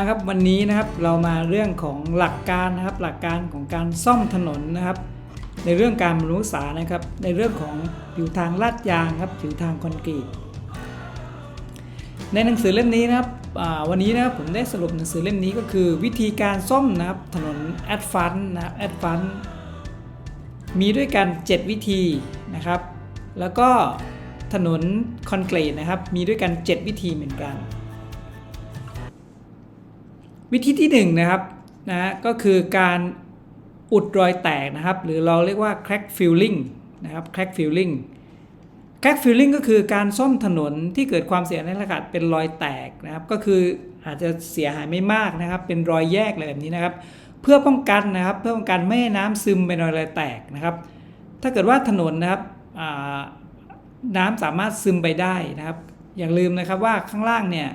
นะครับวันนี้นะครับเรามาเรื่องของหลักการนะครับหลักการของการซ่อมถนนนะครับ ในเรื่องการบำรุงรักษานะครับ ในเรื่องของผิวทางลาดยางครับผิวทางคอนกรีตในหนังสือเล่มนี้นะครับวันนี้นะครับผมได้สรุปหนังสือเล่มนี้ก็คือ วิธีการซ่อมนะครับถนนแอดฟันนะครับแอดฟันมีด้วยกัน 7 วิธีนะครับ แล้วก็ถนนคอนกรีตนะครับมีด้วยกัน 7 วิธีเหมือนกัน วิธีที่1นะครับนะก็คือการอุดรอยแตกนะครับ หรือเราเรียกว่า crack filling นะครับ crack filling crack filling ก็คือการซ่อมถนนที่เกิดความเสียหายในอากาศเป็นรอยแตกนะครับ ก็คืออาจจะเสียหายไม่มากนะครับ เป็นรอยแยกอะไรแบบนี้นะครับ เพื่อป้องกันนะครับ เพื่อป้องกันไม่ให้น้ำซึมไปในรอยแตกนะครับ ถ้าเกิดว่าถนนนะครับน้ำสามารถซึมไปได้นะครับ อย่าลืมนะครับว่าข้างล่างเนี่ย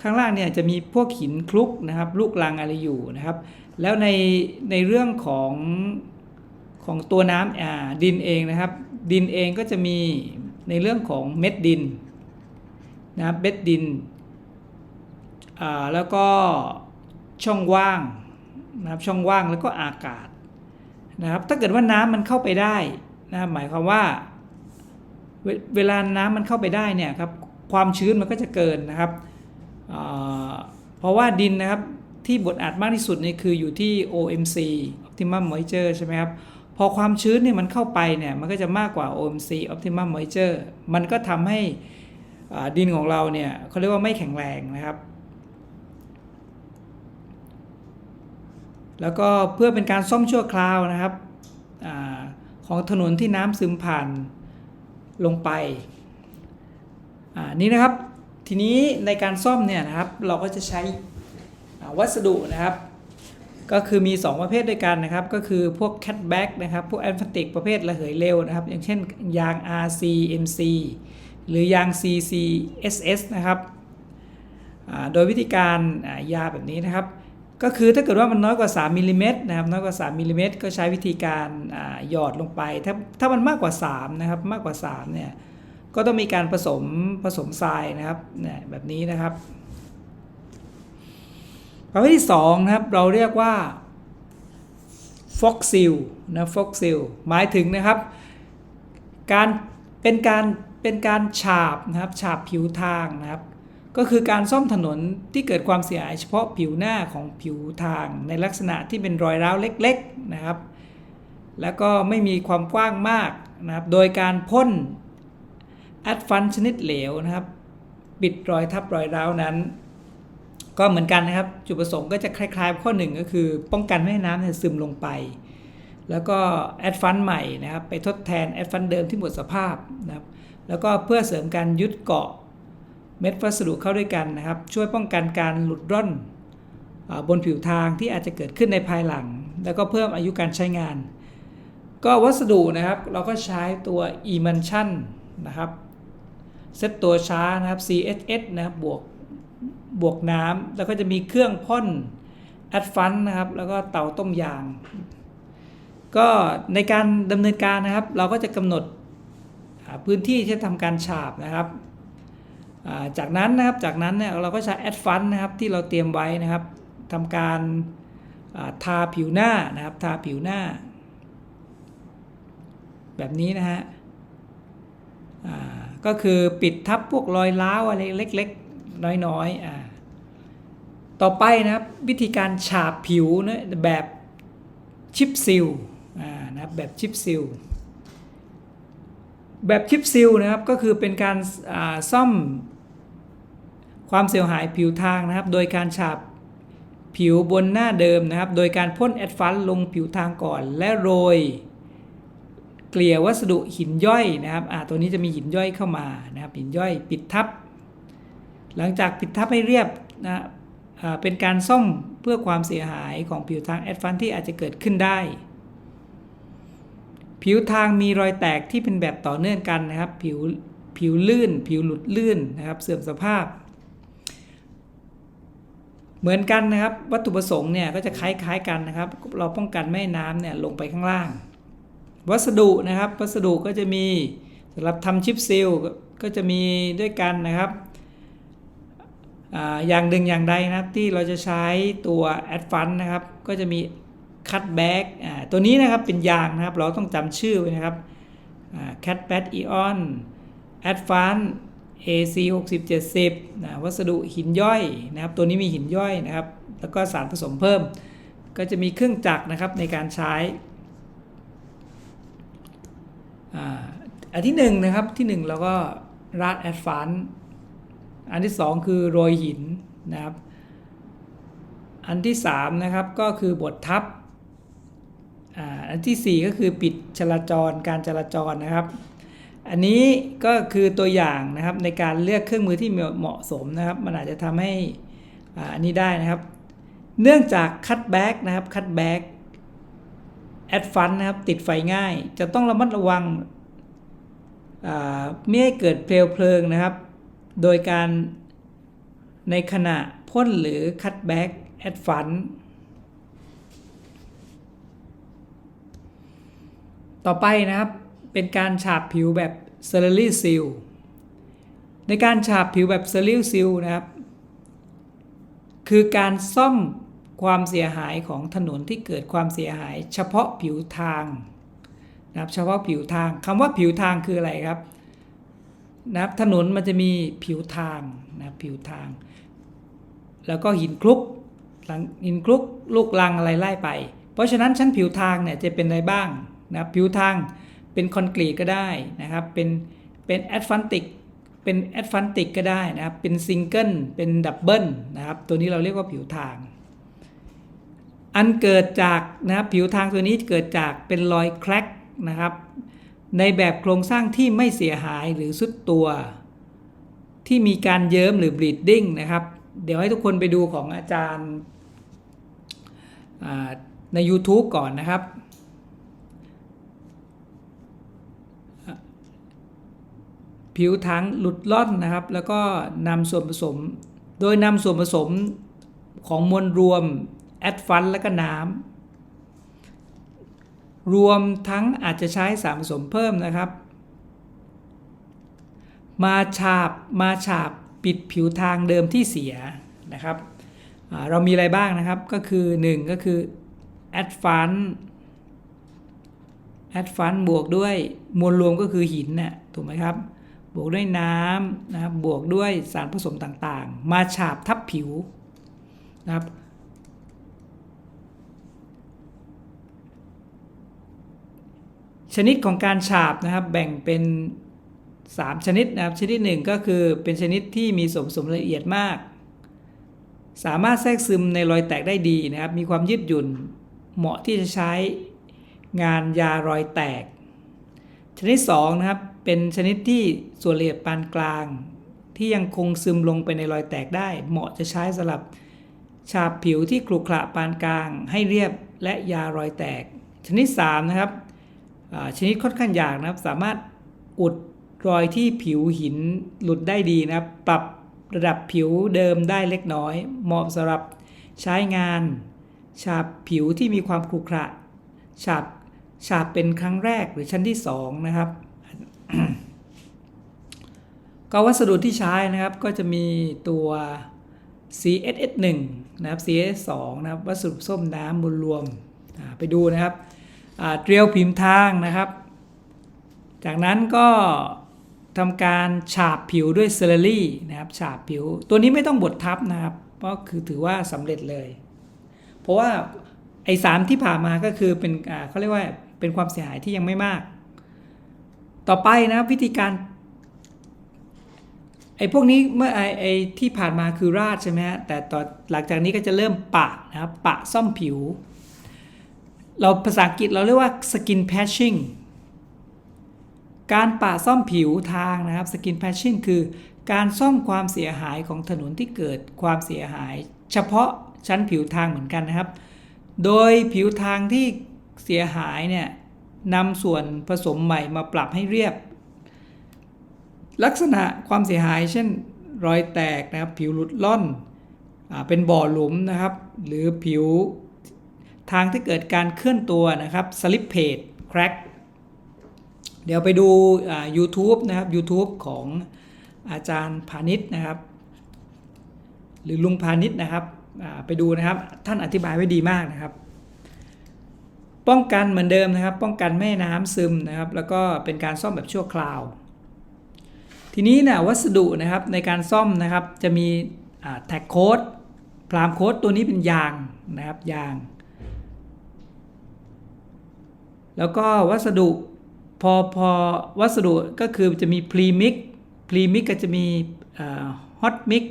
ข้างล่างเนี่ยจะมีพวกหินคลุกนะครับ ลูกลังอะไรอยู่นะครับ แล้วในในเรื่องของของตัวน้ำอ่าดินเองนะครับ ดินเองก็จะมีในเรื่องของเม็ดดินนะครับเม็ดดินอ่าแล้วก็ช่องว่างนะครับช่องว่างแล้วก็อากาศนะครับ ถ้าเกิดว่าน้ำมันเข้าไปได้นะครับหมายความว่าเวเวลาน้ำมันเข้าไปได้เนี่ยครับความชื้นมันก็จะเกินนะครับ เพราะว่าดินนะครับที่บดอัดมากที่สุดนี่คืออยู่ที่ OMC Optimum Moisture ใช่ไหมครับ พอความชื้นเนี่ยมันเข้าไปเนี่ยมันก็จะมากกว่า OMC Optimum Moisture มันก็ทำให้ดินของเราเนี่ยเขาเรียกว่าไม่แข็งแรงนะครับ แล้วก็เพื่อเป็นการซ่อมชั่วคราวนะครับอของถนนที่น้ำซึมผ่านลงไปนี่นะครับ ทีนี้ในการซ่อมเนี่ยนะครับเราก็จะใช้วัสดุนะครับ ก็คือมี 2 ประเภทด้วยกันนะครับ ก็คือพวก cat back นะครับ พวกแอนฟติกประเภทระเหยเร็วนะครับ อย่างเช่นยาง RC MC หรือยาง CC SS นะครับโดยวิธีการยาแบบนี้นะครับ ก็คือถ้าเกิดว่ามันน้อยกว่า 3มิลลิเมตรนะครับน้อยกว่า 3มิลลิเมตรก็ใช้วิธีการหยอดลงไป ถ้าถ้ามันมากกว่า 3 นะครับ มากกว่า 3 เนี่ย ก็ต้องมีการผสมผสมทรายนะครับเนี่ยแบบนี้นะครับประเภทที่2นะครับเราเรียกว่า fox seal นะ fox seal หมายถึงนะครับการเป็นการเป็นการฉาบนะครับฉาบผิวทางนะครับ ก็คือการซ่อมถนนที่เกิดความเสียหายเฉพาะผิวหน้าของผิวทาง ในลักษณะที่เป็นรอยร้าวเล็ก ๆนะครับ แล้วก็ไม่มีความกว้างมากนะครับ โดยการพ่น แอดฟันชนิดเหลวนะครับปิดรอยทับรอยร้าวนั้น ก็เหมือนกันนะครับ จุดประสงค์ก็จะคล้ายๆ ข้อหนึ่งก็คือ ป้องกันไม่ให้น้ำเนี่ยซึมลงไป แล้วก็แอดฟันใหม่นะครับ ไปทดแทนแอดฟันเดิมที่หมดสภาพนะครับ แล้วก็เพื่อเสริมการยึดเกาะเม็ดวัสดุเข้าด้วยกันนะครับ ช่วยป้องกันการหลุดร่อนบนผิวทางที่อาจจะเกิดขึ้นในภายหลัง แล้วก็เพิ่มอายุการใช้งาน ก็วัสดุนะครับเราก็ใช้ตัว emulsion นะครับ เซตตัวช้านะครับ CSS นะครับบวกบวกน้ำแล้วก็จะมีเครื่องพ่น a d v a n c e นะครับ แล้วก็เตาต้มยาง ก็ในการดำเนินการนะครับ เราก็จะกำหนดพื้นที่ที่ทำการฉาบนะครับจากนั้นนะครับจากนั้นเนี่ยเราก็ใช้ a d v a n c e นะครับที่เราเตรียมไว้นะครับทำการาทาผิวหน้านะครับ ทาผิวหน้า แบบนี้นะฮะ ก็คือปิดทับพวกรอยร้าวอะไรเล็กๆ น้อยๆอ่าต่อไปนะครับวิธีการฉาบผิวนะแบบชิปซิลอ่านะแบบชิปซิลแบบชิปซิลนะครับก็คือเป็นการาซ่อมความเสียหายผิวทางนะครับ โดยการฉาบผิวบนหน้าเดิมนะครับ โดยการพ่นแอดฟันลงผิวทางก่อนและโรย กลี่ยวัสดุหินย่อยนะครับอ่าตัวนี้จะมีหินย่อยเข้ามานะครับหินย่อยปิดทับ หลังจากปิดทับให้เรียบนะอ่าเป็นการซ่อมเพื่อความเสียหายของผิวทางแอดฟันที่อาจจะเกิดขึ้นได้ ผิวทางมีรอยแตกที่เป็นแบบต่อเนื่องกันนะครับ ผิวผิวลื่น ผิวหลุดลื่นนะครับ เสื่อมสภาพ เหมือนกันนะครับ วัตถุประสงค์เนี่ยก็จะคล้ายๆกันนะครับ เราป้องกันไม่ให้น้ำเนี่ยลงไปข้างล่าง วัสดุนะครับ วัสดุก็จะมีสำหรับทำชิปซีลก็ก็จะมีด้วยกันนะครับอย่างหนึ่งอย่างใดนะครับที่เราจะใช้ตัว a d v a n c e นะครับ ก็จะมี Cutback อ่าตัวนี้นะครับเป็นยางนะครับ เราต้องจำชื่อไว้นะครับอ่า Cutback Ion Advanced AC 60 70นะวัสดุหินย่อยนะครับ ตัวนี้มีหินย่อยนะครับ แล้วก็สารผสมเพิ่ม ก็จะมีเครื่องจักรนะครับในการใช้ อันที่หนึ่งนะครับที่หนึ่งเราก็ราดแอดฟานอันที่สองคือโรยหินนะครับ อันที่สามนะครับก็คือบดทับอันที่สี่ก็คือปิดจราจรการจราจรนะครับ อันนี้ก็คือตัวอย่างนะครับในการเลือกเครื่องมือที่เหมาะสมนะครับ มันอาจจะทำให้อันนี้ได้นะครับ เนื่องจากคัตแบ็กนะครับคัตแบ็ก แอดฟันนะครับติดไฟง่าย จะต้องระมัดระวังไม่ให้เกิดเปลวเพลิงนะครับ โดยการในขณะพ่นหรือคัตแบ็กแอดฟันต่อไปนะครับเป็นการฉาบผิวแบบเซเลอรี่ซิลในการฉาบผิวแบบเซเลอรี่ซิลนะครับ คือการซ่อม ความเสียหายของถนนที่เกิดความเสียหาย เฉพาะผิวทางนะครับเฉพาะผิวทางคำว่าผิวทางคืออะไรครับนะครับถนนมันจะมีผิวทางนะผิวทาง แล้วก็หินคลุกหลังหินคลุกลูกลังอะไรไล่ไป เพราะฉะนั้นชั้นผิวทางเนี่ยจะเป็นอะไรบ้างนะผิวทางเป็นคอนกรีตก็ได้นะครับเป็นเป็นแอดฟันติกเป็นแอดฟันติกก็ได้นะครับเป็นซิงเกิลเป็นดับเบิลนะครับตัวนี้เราเรียกว่าผิวทาง อันเกิดจากนะครับผิวทางตัวนี้เกิดจากเป็นรอยแครกนะครับ ในแบบโครงสร้างที่ไม่เสียหายหรือสุดตัว ที่มีการเยิ้มหรือบลีดดิ้งนะครับ เดี๋ยวให้ทุกคนไปดูของอาจารย์ใน YouTube ก่อนนะครับ ผิวถังหลุดล่อนนะครับ แล้วก็นำส่วนผสม โดยนำส่วนผสมของมวลรวม แอดฟันและก็น้ำ รวมทั้งอาจจะใช้สารผสมเพิ่มนะครับ มาฉาบมาฉาบปิดผิวทางเดิมที่เสียนะครับเรามีอะไรบ้างนะครับก็คือ 1 ก็คือแอดฟันแอดฟันบวกด้วยมวลรวมก็คือหินน่ะถูกไหมครับ บวกด้วยน้ำนะครับบวกด้วยสารผสมต่างๆ มาฉาบทับผิวนะครับ ชนิดของการฉาบนะครับแบ่งเป็น 3 ชนิดนะครับชนิดหนึ่งก็คือเป็นชนิดที่มีส่วนผสมละเอียดมาก สามารถแทรกซึมในรอยแตกได้ดีนะครับ มีความยืดหยุ่นเหมาะที่จะใช้งานยารอยแตก ชนิด2นะครับเป็นชนิดที่ส่วนละเอียดปานกลาง ที่ยังคงซึมลงไปในรอยแตกได้ เหมาะจะใช้สำหรับฉาบผิวที่ครุขระปานกลาง ให้เรียบและยารอยแตก ชนิด3นะครับ ชนิดค่อนข้างยาบนะครับ สามารถอุดรอยที่ผิวหินหลุดได้ดีนะครับ ปรับระดับผิวเดิมได้เล็กน้อย เหมาะสำหรับใช้งาน ฉาบผิวที่มีความครุขระฉาบฉาบเป็นครั้งแรกหรือชั้นที่2นะครับก็วัสดุที่ใช้นะครับก็จะมีตัว CSS1 นะครับ CSS2 นะครับวัสดุส้มน้ำมูลรวมไปดูนะครับ เตรียวพิมพ์ทางนะครับ จากนั้นก็ทำการฉาบผิวด้วยเซเลรี่นะครับฉาบผิว ตัวนี้ไม่ต้องบดทับนะครับ เพราะคือถือว่าสำเร็จเลย เพราะว่าไอ้สามที่ผ่านมาก็คือเป็นเขาเรียกว่าเป็นความเสียหายที่ยังไม่มาก ต่อไปนะวิธีการไอ้พวกนี้เมื่อไอ้ไอ้ที่ผ่านมาคือราดใช่ไหมฮะแต่ต่อหลังจากนี้ก็จะเริ่มปะนะครับปะซ่อมผิว เราภาษาอังกฤษเราเรียกว่า skin patching การปะซ่อมผิวทางนะครับ skin patching คือการซ่อมความเสียหายของถนนที่เกิดความเสียหาย เฉพาะชั้นผิวทางเหมือนกันนะครับ โดยผิวทางที่เสียหายเนี่ยนำส่วนผสมใหม่มาปรับให้เรียบ ลักษณะความเสียหายเช่นรอยแตกนะครับ ผิวหลุดล่อนอเป็นบ่อหลุมนะครับ หรือผิว ทางที่เกิดการเคลื่อนตัวนะครับสลิปเพจแครกเดี๋ยวไปดู YouTube นะครับ YouTube ของอาจารย์พาณิชย์นะครับ หรือลุงพาณิชย์นะครับไปดูนะครับท่านอธิบายไว้ดีมากนะครับ ป้องกันเหมือนเดิมนะครับ ป้องกันไม่ให้น้ำซึมนะครับ แล้วก็เป็นการซ่อมแบบชั่วคราว ทีนี้นะวัสดุนะครับในการซ่อมนะครับจะมีแท็กโค้ดพรามโค้ดตัวนี้เป็นยางนะครับยาง แล้วก็วัสดุพอพอวัสดุก็คือจะมีพรีมิกพรีมิกก็จะมีฮอตมิก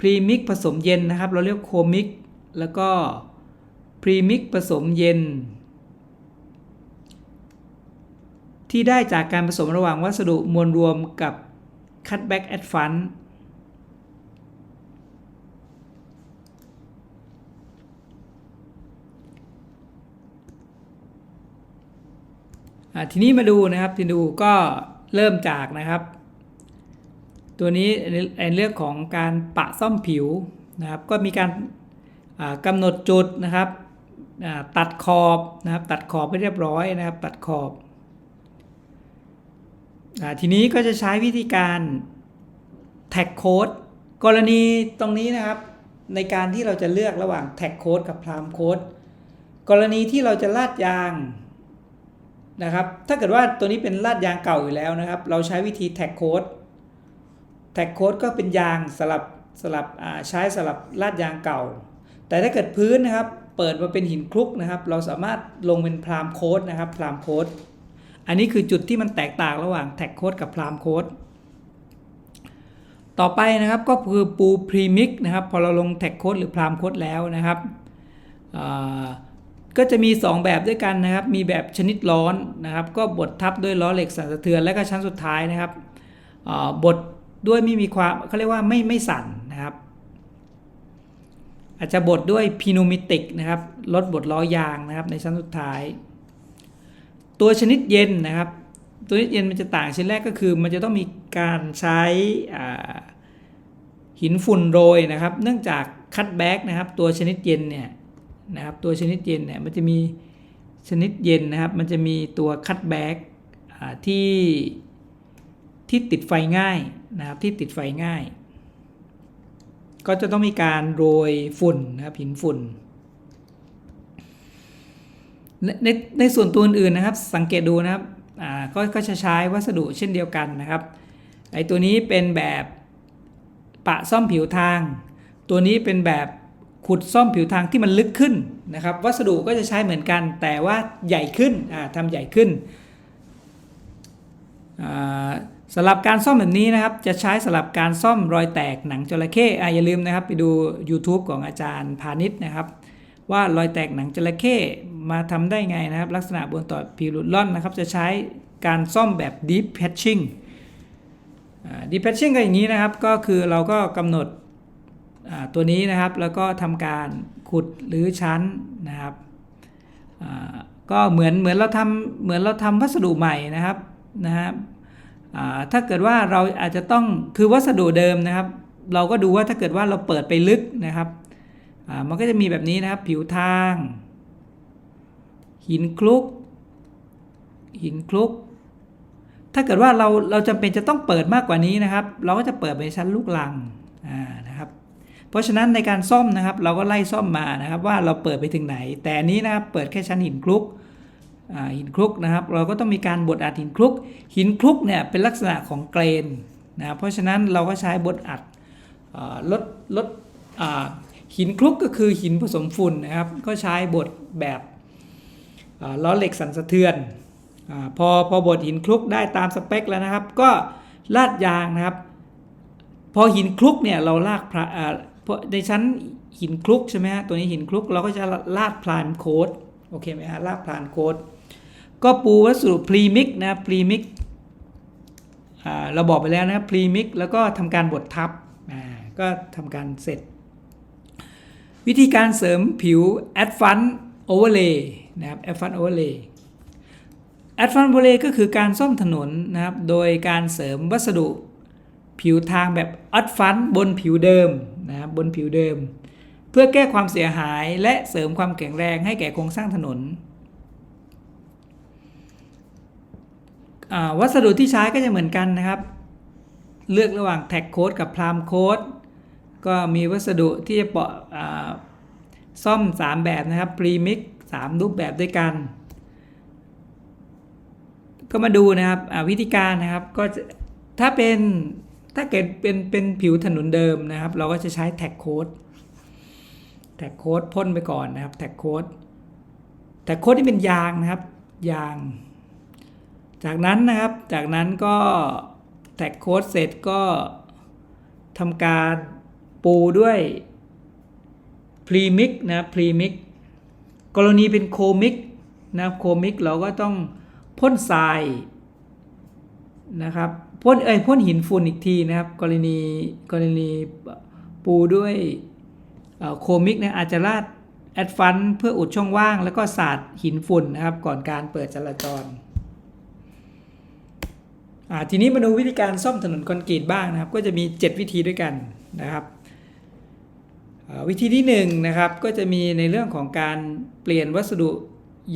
พรีมิกผสมเย็นนะครับ เราเรียกโคมิกแล้วก็พรีมิกผสมเย็น ที่ได้จากการผสมระหว่างวัสดุมวลรวมกับ Cutback Advance อะ ทีนี้มาดูนะครับทีดูก็เริ่มจากนะครับ ตัวนี้ในเรื่องของการปะซ่อมผิวนะครับ ก็มีการอ่ากำหนดจุดนะครับตัดขอบนะครับ ตัดขอบไปเรียบร้อยนะครับ ตัดขอบอทีนี้ก็จะใช้วิธีการแท็กโค้ดกรณีตรงนี้นะครับ ในการที่เราจะเลือกระหว่างแท็กโค้ดกับพรามโค้ดกรณีที่เราจะลาดยาง นะครับ ถ้าเกิดว่าตัวนี้เป็นลาดยางเก่าอยู่แล้วนะครับ เราใช้วิธีแท็กโค้ดแท็กโค้ดก็เป็นยางสลับสลับใช้สลับลาดยางเก่า แต่ถ้าเกิดพื้นนะครับ เปิดมาเป็นหินคลุกนะครับ เราสามารถลงเป็นพรามโค้ดนะครับ พรามโค้ดอันนี้คือจุดที่มันแตกต่างระหว่างแท็กโค้ดกับพรามโค้ดต่อไปนะครับก็คือปูพรีมิกนะครับ พอเราลงแท็กโค้ดหรือพรามโค้ดแล้วนะครับ ก็จะมี 2 แบบด้วยกันนะครับ มีแบบชนิดร้อนนะครับ ก็บดทับด้วยล้อเหล็กสั่นสะเทือน และก็ชั้นสุดท้ายนะครับบดด้วยไม่มีความเขาเรียกว่าไม่ไม่สั่นนะครับ อาจจะบดด้วยพีโนมิติกนะครับลดบดล้อยางนะครับในชั้นสุดท้าย ตัวชนิดเย็นนะครับ ตัวชนิดเย็นมันจะต่างชิ้นแรกก็คือ มันจะต้องมีการใช้หินฝุ่นโรยนะครับ เนื่องจากคัตแบ็กนะครับ ตัวชนิดเย็นเนี่ย นะครับตัวชนิดเย็นเนี่ยมันจะมีชนิดเย็นนะครับ มันจะมีตัวคัตแบ็กที่ที่ติดไฟง่ายนะครับที่ติดไฟง่าย ก็จะต้องมีการโรยฝุ่นนะครับหินฝุ่น ในในส่วนตัวอื่นนะครับ สังเกตดูนะครับก็ก็จะใช้วัสดุเช่นเดียวกันนะครับไอตัวนี้เป็นแบบปะซ่อมผิวทาง ตัวนี้เป็นแบบ ขุดซ่อมผิวทางที่มันลึกขึ้นนะครับ วัสดุก็จะใช้เหมือนกันแต่ว่าใหญ่ขึ้นทำใหญ่ขึ้นสำหรับการซ่อมแบบนี้นะครับ จะใช้สำหรับการซ่อมรอยแตกหนังจระเข้ออย่าลืมนะครับ ไปดู YouTube ของอาจารย์พาณิชย์นะครับ ว่ารอยแตกหนังจระเข้มาทำได้ไงนะครับ ลักษณะบนต่อผิวหลุดล่อนนะครับ จะใช้การซ่อมแบบ deep patching deep patching ก็อย่างนี้นะครับ ก็คือเราก็กำหนด ตัวนี้นะครับแล้วก็ทำการขุดหรือชั้นนะครับก็เหมือนเหมือนเราทำเหมือนเราทำวัสดุใหม่นะครับนะครับถ้าเกิดว่าเราอาจจะต้องคือวัสดุเดิมนะครับ เราก็ดูว่าถ้าเกิดว่าเราเปิดไปลึกนะครับมันก็จะมีแบบนี้นะครับผิวทาง หินคลุก หินคลุก ถ้าเกิดว่าเราเราจำเป็นจะต้องเปิดมากกว่านี้นะครับ เราก็จะเปิดไปชั้นลูกลังนะครับ เพราะฉะนั้นในการซ่อมนะครับ เราก็ไล่ซ่อมมานะครับว่าเราเปิดไปถึงไหน แต่นี้นะครับเปิดแค่ชั้นหินคลุกหินคลุกนะครับ เราก็ต้องมีการบดอัดหินคลุก หินคลุกเนี่ยเป็นลักษณะของเกรนนะเพราะฉะนั้นเราก็ใช้บดอัดลดลดหินคลุกก็คือหินผสมฝุ่นนะครับ ก็ใช้บดแบบล้อเหล็กสั่นสะเทือนอพอพอบดหินคลุกได้ตามสเปคแล้วนะครับ ก็ลาดยางนะครับ พอหินคลุกเนี่ยเราลาก ในชั้นหินคลุกใช่ไหมฮะตัวนี้หินคลุกเราก็จะลาดพลานโค้ดโอเคไหมฮะลาดพลานโค้ดก็ปูวัสดุพรีมิกนะพรีมิกเราบอกไปแล้วนะพรีมิกแล้วก็ทำการบดทับก็ทำการเสร็จ วิธีการเสริมผิว Advanced Overlay นะครับ Advanced Overlay Advanced Overlay ก็คือการซ่อมถนนนะครับ โดยการเสริมวัสดุ ผิวทางแบบอัดฟันบนผิวเดิมนะครับบนผิวเดิม เพื่อแก้ความเสียหายและเสริมความแข็งแรงให้แก่โครงสร้างถนน วัสดุที่ใช้ก็จะเหมือนกันนะครับ เลือกระหว่างแท็กโค้ดกับพรามโค้ดก็มีวัสดุที่จะเปาะอ่าซ่อม 3 แบบนะครับพรีมิก3รูปแบบด้วยกัน ก็มาดูนะครับวิธีการนะครับก็ถ้าเป็น ถ้าเกิดเป็นเป็นผิวถนนเดิมนะครับ เราก็จะใช้แท็กโค้ดแท็กโค้ดพ่นไปก่อนนะครับแท็กโค้ดแท็กโค้ดที่เป็นยางนะครับ ยาง จากนั้นนะครับจากนั้นก็แท็กโค้ดเสร็จก็ทำการปูด้วยพรีมิกนะพรีมิกกรณีเป็นโคมิกนะโคมิกเราก็ต้องพ่นทรายนะครับ พ่นเอ้ยพ่นหินฝุ่นอีกทีนะครับ กรณีกรณีปูด้วยโคมิกนะอาจจะราดแอดฟันเพื่ออุดช่องว่าง แล้วก็สาดหินฝุ่นนะครับ ก่อนการเปิดจราจรทีนี้มาดูวิธีการซ่อมถนนคอนกรีตบ้างนะครับ ก็จะมี 7 วิธีด้วยกันนะครับวิธีที่1นงนะครับก็จะมีในเรื่องของการเปลี่ยนวัสดุ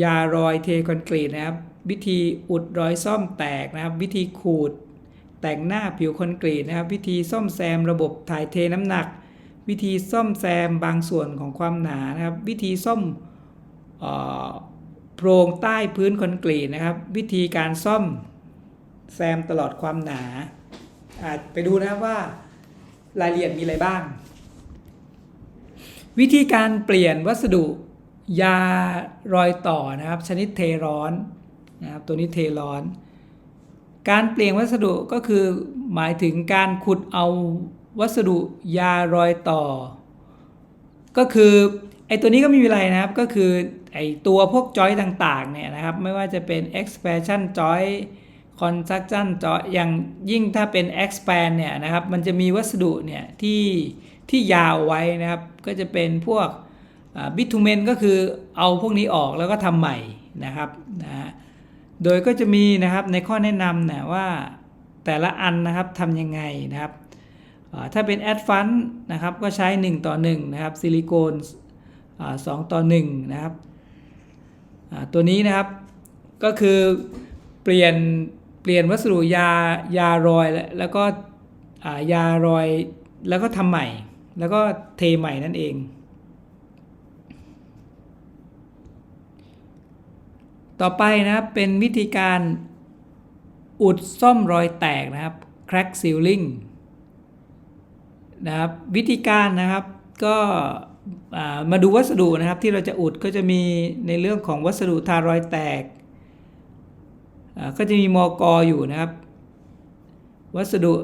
ยารอยเทคอนกรีตนะครับ วิธีอุดรอยซ่อมแตกนะครับ วิธีขูด แต่งหน้าผิวคอนกรีตนะครับ วิธีซ่อมแซมระบบถ่ายเทน้ำหนัก วิธีซ่อมแซมบางส่วนของความหนานะครับ วิธีซ่อมออโพรงใต้พื้นคอนกรีตนะครับ วิธีการซ่อมแซมตลอดความหนาอ่าไปดูนะครับว่ารายละเอียดมีอะไรบ้าง วิธีการเปลี่ยนวัสดุยารอยต่อนะครับ ชนิดเทร้อนนะครับตัวนี้เทร้อน การเปลี่ยนวัสดุก็คือหมายถึงการขุดเอาวัสดุยารอยต่อ ก็คือไอตัวนี้ก็ไม่มีอะไรนะครับ ก็คือไอตัวพวกจอยต่างๆเนี่ยนะครับ ไม่ว่าจะเป็น expansion joint construction joint อย่างยิ่งถ้าเป็น expand เนี่ยนะครับ มันจะมีวัสดุเนี่ยที่ที่ยาวไว้นะครับ ก็จะเป็นพวกบิทูเมนก็คือเอาพวกนี้ออกแล้วก็ทำใหม่นะครับนะฮะ โดยก็จะมีนะครับในข้อแนะนำนะว่าแต่ละอันนะครับทำยังไงนะครับ ถ้าเป็นแอดฟันนะครับก็ใช้ 1 ต่อ 1 นะครับ ซิลิโคนสอ่า2ต่อ1นะครับตัวนี้นะครับก็คือเปลี่ยนเปลี่ยนวัสดุยายารอยแล้วแล้วก็ยารอยแล้วก็ทำใหม่ แล้วก็เทใหม่นั่นเอง ต่อไปนะครับเป็นวิธีการอุดซ่อมรอยแตกนะครับ crack sealing นะครับวิธีการนะครับก็มาดูวัสดุนะครับที่เราจะอุดก็จะมีในเรื่องของวัสดุทารอยแตก ก็จะมีมอกออยู่นะครับ วัสดุ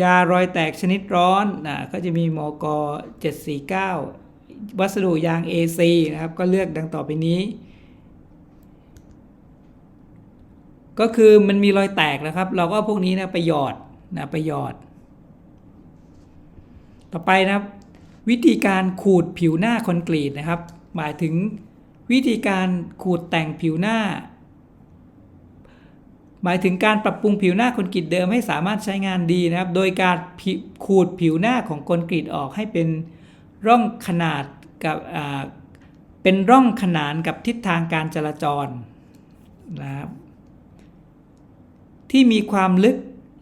ยารอยแตกชนิดร้อนนะก็จะมีมอกอ749 วัสดุยาง AC นะครับก็เลือกดังต่อไปนี้ ก็คือมันมีรอยแตกนะครับ เราก็พวกนี้นะไปหยอดนะไปหยอด ต่อไปนะครับ วิธีการขูดผิวหน้าคอนกรีตนะครับ หมายถึงวิธีการขูดแต่งผิวหน้า หมายถึงการปรับปรุงผิวหน้าคอนกรีตเดิมให้สามารถใช้งานดีนะครับ โดยการขูดผิวหน้าของคอนกรีตออกให้เป็นร่องขนาดกับเป็นร่องขนานกับทิศทางการจราจรนะครับ ที่มีความลึก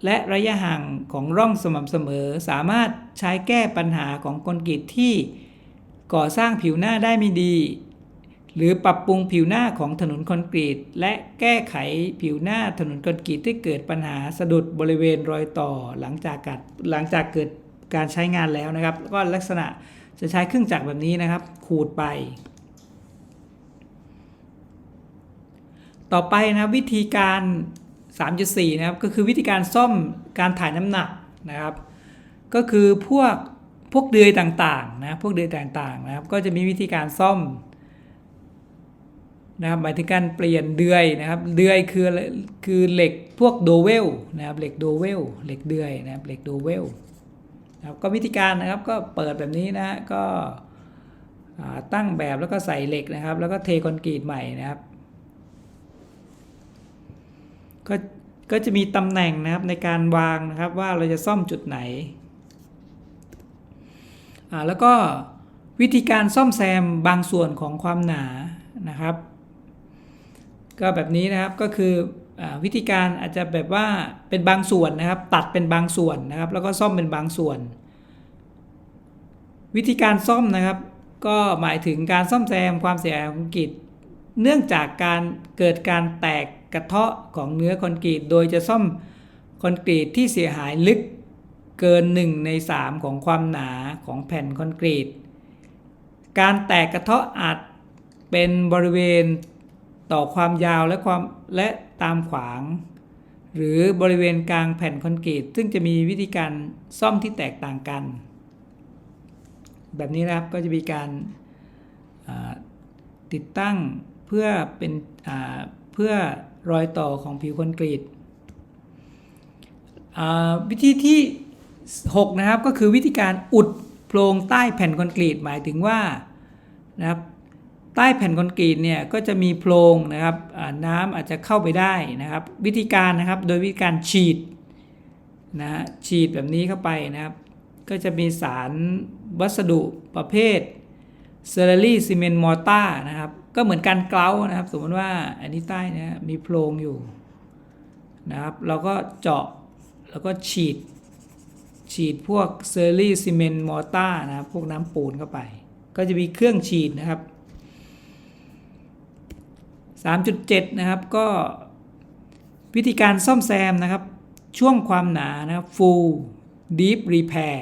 และระยะห่างของร่องสม่ำเสมอ สามารถใช้แก้ปัญหาของคอนกรีตที่ก่อสร้างผิวหน้าได้ไม่ดี หรือปรับปรุงผิวหน้าของถนนคอนกรีต และแก้ไขผิวหน้าถนนคอนกรีตที่เกิดปัญหาสะดุดบริเวณรอยต่อหลังจากกัดหลังจากเกิดการใช้งานแล้วนะครับ ก็ลักษณะจะใช้เครื่องจักรแบบนี้นะครับ ขูดไป ต่อไปนะวิธีการ 3.4 นะครับ ก็คือวิธีการซ่อมการถ่ายน้ำหนักนะครับ ก็คือพวกพวกเดือยต่างๆนะพวกเดือยต่างๆนะครับ ก็จะมีวิธีการซ่อมนะครับหมายถึงการเปลี่ยนเดือยนะครับ เดือยคืออะไรคือเหล็กพวกโดเวลนะครับเหล็กโดเวลเหล็กเดือยนะครับเหล็กโดเวลนะครับก็วิธีการนะครับก็เปิดแบบนี้นะฮะก็ตั้งแบบแล้วก็ใส่เหล็กนะครับ แล้วก็เทคอนกรีตใหม่นะครับ ก็ก็จะมีตำแหน่งนะครับในการวางนะครับว่าเราจะซ่อมจุดไหนอ่าแล้วก็วิธีการซ่อมแซมบางส่วนของความหนานะครับ ก็แบบนี้นะครับก็คืออวิธีการอาจจะแบบว่าเป็นบางส่วนนะครับ ตัดเป็นบางส่วนนะครับ แล้วก็ซ่อมเป็นบางส่วน วิธีการซ่อมนะครับ ก็หมายถึงการซ่อมแซมความเสียหายของกรีตเนื่องจากการเกิดการแตก กระเทาะของเนื้อคอนกรีต โดยจะซ่อมคอนกรีตที่เสียหายลึกเกิน 1 ใน 3 ของความหนาของแผ่นคอนกรีต การแตกกระเทาะอาจเป็นบริเวณต่อความยาวและความและตามขวาง หรือบริเวณกลางแผ่นคอนกรีต ซึ่งจะมีวิธีการซ่อมที่แตกต่างกัน แบบนี้นะครับก็จะมีการติดตั้งเพื่อเป็นเพื่อ รอยต่อของผิวคอนกรีตอ่าวิธีที่ 6 นะครับ ก็คือวิธีการอุดโพรงใต้แผ่นคอนกรีตหมายถึงว่านะครับใต้แผ่นคอนกรีตเนี่ยก็จะมีโพรงนะครับน้ำอาจจะเข้าไปได้นะครับ วิธีการนะครับโดยวิธีการฉีดนะฮะฉีดแบบนี้เข้าไปนะครับ ก็จะมีสารวัสดุประเภทเซอร์รี่ซีเมนต์มอร์ตานะครับ ก็เหมือนการเกลานะครับ สมมติว่าอันนี้ใต้นะมีโพรงอยู่นะครับเราก็เจาะแล้วก็ฉีด ฉีดพวกเซอร์รี่ซีเมนต์มอร์ตานะครับพวกน้ำปูนเข้าไป ก็จะมีเครื่องฉีดนะครับ 3.7 นะครับก็วิธีการซ่อมแซมนะครับ ช่วงความหนานะครับ full deep repair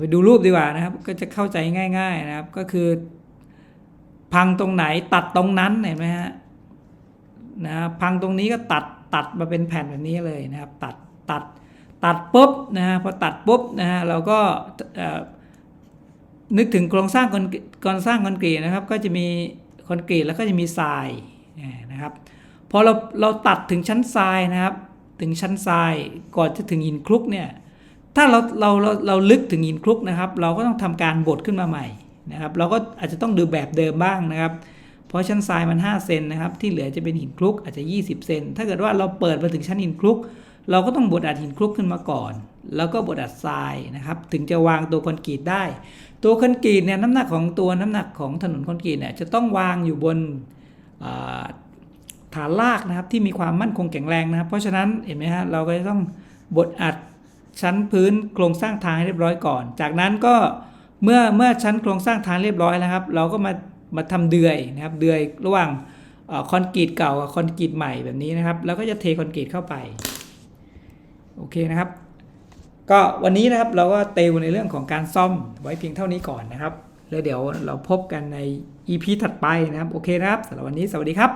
ไปดูรูปดีกว่านะครับ ก็จะเข้าใจง่าย ๆนะครับ ก็คือ พังตรงไหนตัดตรงนั้นเห็นไหมฮะนะพังตรงนี้ก็ตัดตัดมาเป็นแผ่นแบบนี้เลยนะครับ ตัดตัดตัดปุ๊บนะฮะพอตัดปุ๊บนะฮะเราก็นึกถึงโครงสร้างคอนโครงสร้างคอนกรีตนะครับ ก็จะมีคอนกรีตแล้วก็จะมีทรายนะครับพอเราเราตัดถึงชั้นทรายนะครับ ถึงชั้นทรายก่อนจะถึงหินคลุกเนี่ยถ้าเราเราเราเราลึกถึงหินคลุกนะครับ เราก็ต้องทำการบดขึ้นมาใหม่ นะครับเราก็อาจจะต้องดูแบบเดิมบ้างนะครับ เพราะชั้นทรายมัน 5 เซนนะครับ ที่เหลือจะเป็นหินคลุกอาจจะ 20 เซน ถ้าเกิดว่าเราเปิดมาถึงชั้นหินคลุก เราก็ต้องบดอัดหินคลุกขึ้นมาก่อน แล้วก็บดอัดทรายนะครับ ถึงจะวางตัวคอนกรีตได้ ตัวคอนกรีตเนี่ยน้ำหนักของตัวน้ำหนักของถนนคอนกรีตเนี่ยจะต้องวางอยู่บนฐานรากนะครับที่มีความมั่นคงแข็งแรงนะครับ เพราะฉะนั้นเห็นไหมฮะเราก็จะต้องบดอัดชั้นพื้นโครงสร้างทางให้เรียบร้อยก่อน จากนั้นก็ เมื่อเมื่อชั้นโครงสร้างทางเรียบร้อยแล้วครับ เราก็มามาทำเดือยนะครับเดือยระหว่างอคอนกรีตเก่ากับคอนกรีตใหม่แบบนี้นะครับ แล้วก็จะเทคอนกรีตเข้าไปโอเคนะครับ ก็วันนี้นะครับเราก็เตลในเรื่องของการซ่อมไว้เพียงเท่านี้ก่อนนะครับ แล้วเดี๋ยวเราพบกันใน EP ถัดไปนะครับ โอเคนะครับสำหรับวันนี้สวัสดีครับ